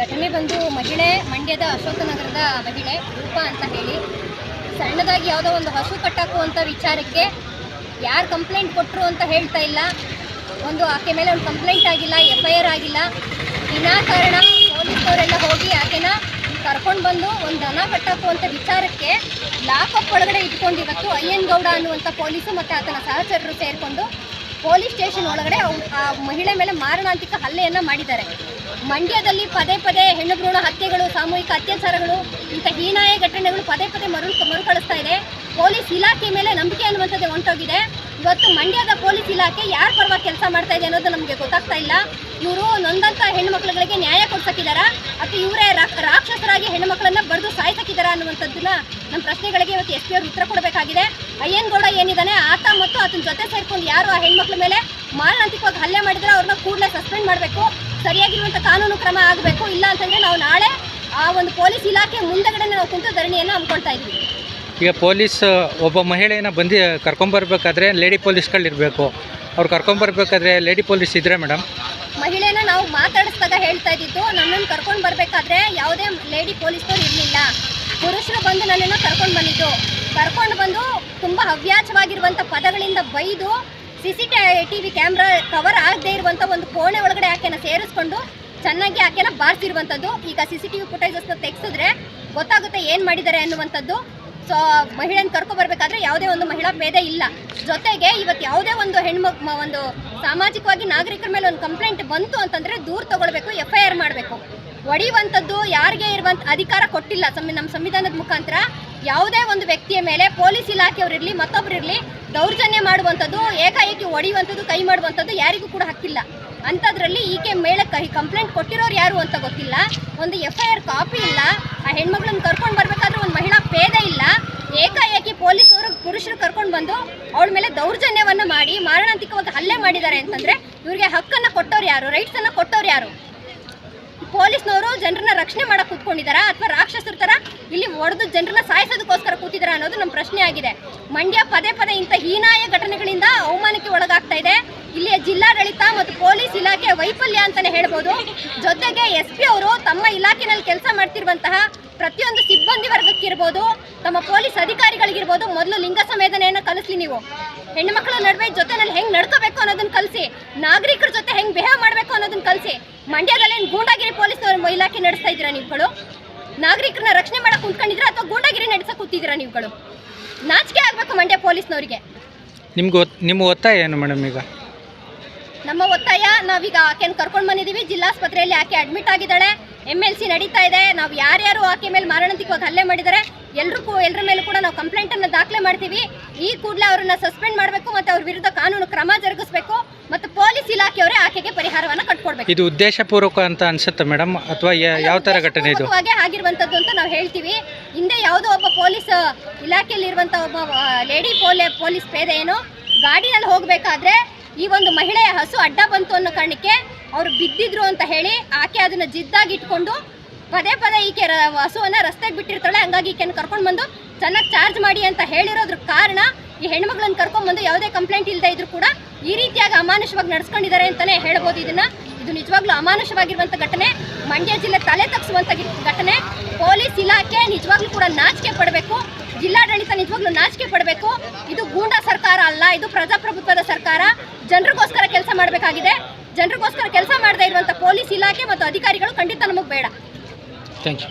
ಘಟನೆ ಬಂದು ಮಹಿಳೆ ಮಂಡ್ಯದ ಅಶೋಕನಗರದ ಮಹಿಳೆ ರೂಪ ಅಂತ ಹೇಳಿ ಸಣ್ಣದಾಗಿ ಯಾವುದೋ ಒಂದು ಹಸು ಕಟ್ಟಾಕುವಂಥ ವಿಚಾರಕ್ಕೆ ಯಾರು ಕಂಪ್ಲೇಂಟ್ ಕೊಟ್ಟರು ಅಂತ ಹೇಳ್ತಾ ಇಲ್ಲ. ಒಂದು ಆಕೆ ಮೇಲೆ ಒಂದು ಕಂಪ್ಲೇಂಟ್ ಆಗಿಲ್ಲ ಎಫ್ ಐ ಆರ್ ಆಗಿಲ್ಲ. ವಿನಾಕಾರಣ ಪೊಲೀಸವರೆಲ್ಲ ಹೋಗಿ ಆಕೆನ ಕರ್ಕೊಂಡು ಬಂದು ಒಂದು ದನ ಕಟ್ಟಾಕುವಂಥ ವಿಚಾರಕ್ಕೆ ಲಾಕಪ್ ಒಳಗಡೆ ಇಟ್ಕೊಂಡು ಇವತ್ತು ಅಯ್ಯನ್ ಗೌಡ ಅನ್ನುವಂಥ ಪೊಲೀಸು ಮತ್ತು ಆತನ ಸಹಚರರು ಸೇರಿಕೊಂಡು ಪೊಲೀಸ್ ಸ್ಟೇಷನ್ ಒಳಗಡೆ ಆ ಮಹಿಳೆ ಮೇಲೆ ಮಾರಣಾಂತಿಕ ಹಲ್ಲೆಯನ್ನು ಮಾಡಿದ್ದಾರೆ. ಮಂಡ್ಯದಲ್ಲಿ ಪದೇ ಪದೇ ಹೆಣ್ಣು ಭ್ರೂಣ ಹತ್ಯೆಗಳು, ಸಾಮೂಹಿಕ ಅತ್ಯಾಚಾರಗಳು, ಇಂಥ ಹೀನಾಯ ಘಟನೆಗಳು ಪದೇ ಪದೇ ಮರು ಮರುಕಳಿಸ್ತಾ ಇದೆ. ಪೊಲೀಸ್ ಇಲಾಖೆ ಮೇಲೆ ನಂಬಿಕೆ ಅನ್ನುವಂಥದ್ದು ಹೊಂಟೋಗಿದೆ. ಇವತ್ತು ಮಂಡ್ಯದ ಪೊಲೀಸ್ ಇಲಾಖೆ ಯಾರ ಪರವಾಗಿ ಕೆಲಸ ಮಾಡ್ತಾ ಇದೆ ಅನ್ನೋದು ನಮಗೆ ಗೊತ್ತಾಗ್ತಾ ಇಲ್ಲ. ಇವರು ನೊಂದಂಥ ಹೆಣ್ಣು ಮಕ್ಕಳುಗಳಿಗೆ ನ್ಯಾಯ ಕೊಡ್ಸಕ್ಕಿದ್ದಾರಾ ಅಥವಾ ಇವರೇ ರಾಕ್ಷಸರಾಗಿ ಹೆಣ್ಣು ಮಕ್ಕಳನ್ನ ಬರೆದು ಸಾಯ್ಸಕ್ಕಿದಾರ ಅನ್ನುವಂಥದ್ದನ್ನ ನಮ್ಮ ಪ್ರಶ್ನೆಗಳಿಗೆ ಇವತ್ತು ಎಸ್ ಪಿ ಅವರು ಉತ್ತರ ಕೊಡಬೇಕಾಗಿದೆ. ಅಯ್ಯನ್ಗೌಡ ಏನಿದ್ದಾನೆ ಆತ ಮತ್ತು ಆತನ ಜೊತೆ ಸೇರ್ಕೊಂಡು ಯಾರು ಆ ಹೆಣ್ಮಕ್ಳ ಮೇಲೆ ಮಾರಣಾಂತಿಕವಾಗಿ ಹಲ್ಲೆ ಮಾಡಿದ್ರೆ ಅವ್ರನ್ನ ಕೂಡಲೇ ಸಸ್ಪೆಂಡ್ ಮಾಡಬೇಕು. ಸರಿಯಾಗಿರುವಂಥ ಕಾನೂನು ಕ್ರಮ ಆಗಬೇಕು ಇಲ್ಲ ಅಂತಂದ್ರೆ ನಾವು ನಾಳೆ ಆ ಒಂದು ಪೊಲೀಸ್ ಇಲಾಖೆ ಮುಂದಗಡೆ ನಾವು ಕುಂತು ಧರಣಿಯನ್ನು ಹಮ್ಮಿಕೊಳ್ತಾ ಇದ್ದೀವಿ. ಈಗ ಪೊಲೀಸ್ ಒಬ್ಬ ಮಹಿಳೆಯನ್ನು ಬಂದು ಕರ್ಕೊಂಬರ್ಬೇಕಾದ್ರೆ ಲೇಡಿ ಪೊಲೀಸ್ಗಳಿರಬೇಕು. ಅವ್ರು ಕರ್ಕೊಂಬರ್ಬೇಕಾದ್ರೆ ಲೇಡಿ ಪೊಲೀಸ್ ಇದ್ರೆ ಮೇಡಮ್? ಮಹಿಳೆನ ನಾವು ಮಾತಾಡಿಸಿದಾಗ ಹೇಳ್ತಾ ಇದ್ದಿದ್ದು ನನ್ನನ್ನು ಕರ್ಕೊಂಡು ಬರಬೇಕಾದ್ರೆ ಯಾವುದೇ ಲೇಡಿ ಪೊಲೀಸ್ನವ್ರು ಇರಲಿಲ್ಲ. ಪುರುಷರು ಬಂದು ನನ್ನನ್ನು ಕರ್ಕೊಂಡು ಬಂದಿದ್ದು. ಕರ್ಕೊಂಡು ಬಂದು ತುಂಬ ಹವ್ಯಾಚವಾಗಿರುವಂಥ ಪದಗಳಿಂದ ಬೈದು C C T V camera cover ಆಗದೇ ಇರುವಂಥ ಒಂದು ಕೋಣೆ ಒಳಗಡೆ ಆಕೆನ ಸೇರಿಸ್ಕೊಂಡು ಚೆನ್ನಾಗಿ ಆಕೆನ ಬಾರಿಸಿರುವಂಥದ್ದು ಈಗ ಸಿ ಸಿ ಟಿ ವಿ ಫುಟೇಜಸ್ನ ತೆಗೆಸಿದ್ರೆ ಗೊತ್ತಾಗುತ್ತೆ ಏನು ಮಾಡಿದ್ದಾರೆ ಅನ್ನುವಂಥದ್ದು. ಸೊ ಮಹಿಳೆನ ಕರ್ಕೊಬರ್ಬೇಕಾದ್ರೆ ಯಾವುದೇ ಒಂದು ಮಹಿಳಾ ಭೇದ ಇಲ್ಲ. ಜೊತೆಗೆ ಇವತ್ತು ಯಾವುದೇ ಒಂದು ಹೆಣ್ಮಕ್ ಒಂದು ಸಾಮಾಜಿಕವಾಗಿ ನಾಗರಿಕರ ಮೇಲೆ ಒಂದು ಕಂಪ್ಲೇಂಟ್ ಬಂತು ಅಂತಂದ್ರೆ ದೂರ ತಗೊಳ್ಬೇಕು ಎಫ್ ಐ ಆರ್ ಮಾಡಬೇಕು. ಒಡೆಯುವಂಥದ್ದು ಯಾರಿಗೆ ಇರುವಂಥ ಅಧಿಕಾರ ಕೊಟ್ಟಿಲ್ಲ. ನಮ್ಮ ಸಂವಿಧಾನದ ಮುಖಾಂತರ ಯಾವುದೇ ಒಂದು ವ್ಯಕ್ತಿಯ ಮೇಲೆ ಪೊಲೀಸ್ ಇಲಾಖೆಯವರಿರಲಿ ಮತ್ತೊಬ್ಬರಿರಲಿ ದೌರ್ಜನ್ಯ ಮಾಡುವಂಥದ್ದು, ಏಕಾಏಕಿ ಹೊಡೆಯುವಂಥದ್ದು ಕೈ ಮಾಡುವಂಥದ್ದು ಯಾರಿಗೂ ಕೂಡ ಹಕ್ಕಿಲ್ಲ. ಅಂಥದ್ರಲ್ಲಿ ಈಕೆ ಮೇಲೆ ಕೈ ಕಂಪ್ಲೇಂಟ್ ಕೊಟ್ಟಿರೋರು ಯಾರು ಅಂತ ಗೊತ್ತಿಲ್ಲ. ಒಂದು ಎಫ್ ಐ ಆರ್ ಕಾಪಿ ಇಲ್ಲ. ಆ ಹೆಣ್ಮಗಳನ್ನ ಕರ್ಕೊಂಡು ಬರಬೇಕಾದ್ರೆ ಒಂದು ಮಹಿಳಾ ಭೇದ ಇಲ್ಲ. ಏಕಾಏಕಿ ಪೊಲೀಸರು, ಪುರುಷರು ಕರ್ಕೊಂಡು ಬಂದು ಅವಳ ಮೇಲೆ ದೌರ್ಜನ್ಯವನ್ನು ಮಾಡಿ ಮಾರಣಾಂತಿಕವಾಗಿ ಹಲ್ಲೆ ಮಾಡಿದ್ದಾರೆ ಅಂತಂದರೆ ಇವರಿಗೆ ಹಕ್ಕನ್ನು ಕೊಟ್ಟವ್ರು ಯಾರು? ರೈಟ್ಸನ್ನು ಕೊಟ್ಟವ್ರು ಯಾರು? ಪೊಲೀಸ್ನವರು ಜನರನ್ನ ರಕ್ಷಣೆ ಮಾಡಕ್ ಕೂತ್ಕೊಂಡಿದ್ದಾರಾ ಅಥವಾ ರಾಕ್ಷಸರ ತರ ಇಲ್ಲಿ ಹೊಡೆದು ಜನರನ್ನ ಸಾಯಿಸೋದಕ್ಕೋಸ್ಕರ ಕೂತಿದಾರ ಅನ್ನೋದು ನಮ್ಮ ಪ್ರಶ್ನೆ ಆಗಿದೆ. ಮಂಡ್ಯ ಪದೇ ಪದೇ ಇಂಥ ಹೀನಾಯ ಘಟನೆಗಳಿಂದ ಅವಮಾನಕ್ಕೆ ಒಳಗಾಗ್ತಾ ಇದೆ. ಇಲ್ಲಿಯ ಜಿಲ್ಲಾಡಳಿತ ಮತ್ತು ಪೊಲೀಸ್ ಇಲಾಖೆ ವೈಫಲ್ಯ ಅಂತಾನೆ ಹೇಳ್ಬೋದು. ಜೊತೆಗೆ ಎಸ್ ಪಿ ಅವರು ತಮ್ಮ ಇಲಾಖೆನಲ್ಲಿ ಕೆಲಸ ಮಾಡ್ತಿರುವಂತಹ ಪ್ರತಿಯೊಂದು ಸಿಬ್ಬಂದಿ ವರ್ಗಕ್ಕಿರ್ಬೋದು, ತಮ್ಮ ಪೊಲೀಸ್ ಅಧಿಕಾರಿಗಳಿಗಿರ್ಬೋದು ಮೊದಲು ಲಿಂಗ ಸಂವೇದನೆಯನ್ನು ಕಲಿಸ್ಲಿ ನೀವು. ಹೆಣ್ಣು ಮಕ್ಕಳ ನಡುವೆ ಜೊತೆನಲ್ಲಿ ಹೆಂಗೆ ನಡ್ಕೋಬೇಕು ಅನ್ನೋದನ್ನ ಕಲಿಸಿ, ನಾಗರಿಕರ ಜೊತೆ ಹೆಂಗೆ ಬಿಹೇವ್ ಮಾಡಬೇಕು ಅನ್ನೋದನ್ನ ಕಲಿಸಿ ಮಂಡ್ಯದಲ್ಲಿ ಗೂಂಡಾಗಿರಿ ಪೊಲೀಸ್ನವ್ರ ಇಲಾಖೆ ನಡೆಸ್ತಾ ಇದ್ದೀರಾ ನೀವುಗಳು? ನಾಗರಿಕರನ್ನ ರಕ್ಷಣೆ ಮಾಡಕ್ ಕುಂತ್ಕೊಂಡಿದ್ದೀರಾ ಅಥವಾ ಗೂಂಡಾಗಿರಿ ನಡೆಸಕ್ ಕೂತಿದ್ದೀರಾ ನೀವುಗಳು? ನಾಚಿಕೆ ಆಗಬೇಕು ಮಂಡ್ಯ ಪೊಲೀಸ್ನವರಿಗೆ. ನಿಮ್ಗೆ ನಿಮ್ಮ ಒತ್ತಾಯ ಏನು ಮೇಡಮ್ ಈಗ? ನಮ್ಮ ಒತ್ತಾಯ ನಾವೀಗ ಆಕೆಯನ್ನು ಕರ್ಕೊಂಡು ಬಂದಿದ್ದೀವಿ. ಜಿಲ್ಲಾಸ್ಪತ್ರೆಯಲ್ಲಿ ಆಕೆ ಅಡ್ಮಿಟ್ ಆಗಿದ್ದಾಳೆ. ಎಂ ಎಲ್ ಸಿ ನಡೀತಾ ಇದೆ. ನಾವು ಯಾರ್ಯಾರು ಆಕೆ ಮೇಲೆ ಮಾರಣಾಂತಿಕವಾಗಿ ಹಲ್ಲೆ ಮಾಡಿದ್ದಾರೆ ಎಲ್ರಿಗೂ ಎಲ್ಲರ ಮೇಲೂ ಕೂಡ ನಾವು ಕಂಪ್ಲೇಂಟನ್ನು ದಾಖಲೆ ಮಾಡ್ತೀವಿ. ಈ ಕೂಡಲೇ ಅವರನ್ನು ಸಸ್ಪೆಂಡ್ ಮಾಡಬೇಕು ಮತ್ತು ಅವ್ರ ವಿರುದ್ಧ ಕಾನೂನು ಕ್ರಮ ಜರುಗಿಸಬೇಕು. ಮತ್ತು ಪೊಲೀಸ್ ಇಲಾಖೆಯವರೇ ಆಕೆಗೆ ಪರಿಹಾರವನ್ನು ಕಟ್ಕೊಡ್ಬೇಕು. ಇದು ಉದ್ದೇಶಪೂರ್ವಕ ಅಂತ ಅನ್ಸುತ್ತೆ ಮೇಡಮ್? ಅಥವಾ ಯಾವ ತರ ಘಟನೆ ಇದು? ಉದ್ದೇಶಪೂರ್ವಕವಾಗಿ ಆಗಿರುವಂತದ್ದು ಅಂತ ನಾವು ಹೇಳ್ತೀವಿ. ಹಿಂದೆ ಯಾವುದೋ ಒಬ್ಬ ಪೊಲೀಸ್ ಇಲಾಖೆಯಲ್ಲಿರುವಂಥ ಒಬ್ಬ ಲೇಡಿ ಪೋಲೆ ಪೊಲೀಸ್ ಪೇದೆ ಏನು? ಗಾಡಿನಲ್ಲಿ ಹೋಗಬೇಕಾದ್ರೆ ಈ ಒಂದು ಮಹಿಳೆಯ ಹಸು ಅಡ್ಡ ಬಂತು ಅನ್ನೋ ಕಾರಣಕ್ಕೆ ಅವರು ಬಿದ್ದಿದ್ರು ಅಂತ ಹೇಳಿ ಆಕೆ ಅದನ್ನ ಜಿದ್ದಾಗಿ ಇಟ್ಕೊಂಡು ಪದೇ ಪದೇ ಈಕೆ ಹಸುವನ್ನ ರಸ್ತೆಗೆ ಬಿಟ್ಟಿರ್ತಾಳೆ. ಹಂಗಾಗಿ ಈಕೆಯನ್ನು ಕರ್ಕೊಂಡು ಬಂದು ಚೆನ್ನಾಗಿ ಚಾರ್ಜ್ ಮಾಡಿ ಅಂತ ಹೇಳಿರೋದ್ರ ಕಾರಣ ಈ ಹೆಣ್ಮಗಳನ್ನ ಕರ್ಕೊಂಡ್ ಬಂದು ಯಾವುದೇ ಕಂಪ್ಲೇಂಟ್ ಇಲ್ಲದೆ ಇದ್ರು ಕೂಡ ಈ ರೀತಿಯಾಗಿ ಅಮಾನುಷವಾಗಿ ನಡೆಸ್ಕೊಂಡಿದ್ದಾರೆ ಅಂತಾನೆ ಹೇಳ್ಬೋದು ಇದನ್ನ. ಇದು ನಿಜವಾಗ್ಲೂ ಅಮಾನುಷವಾಗಿರುವಂಥ ಘಟನೆ. ಮಂಡ್ಯ ಜಿಲ್ಲೆ ತಲೆ ತಗ್ಸುವಂಥ ಘಟನೆ. ಪೊಲೀಸ್ ಇಲಾಖೆ ನಿಜವಾಗ್ಲೂ ಕೂಡ ನಾಚಿಕೆ ಪಡಬೇಕು. ಜಿಲ್ಲಾಡಳಿತ ನಿಜವಾಗ್ಲೂ ನಾಚಿಕೆ ಪಡಬೇಕು. ಇದು ಗೂಂಡಾ ಸರ್ಕಾರ ಅಲ್ಲ, ಇದು ಪ್ರಜಾಪ್ರಭುತ್ವದ ಸರ್ಕಾರ. ಜನರಿಗೋಸ್ಕರ ಕೆಲಸ ಮಾಡಬೇಕಾಗಿದೆ. ಜನರಿಗೋಸ್ಕರ ಕೆಲಸ ಮಾಡದೇ ಇರುವಂಥ ಪೊಲೀಸ್ ಇಲಾಖೆ ಮತ್ತು ಅಧಿಕಾರಿಗಳು ಖಂಡಿತ ನಮಗೆ ಬೇಡ. Thank you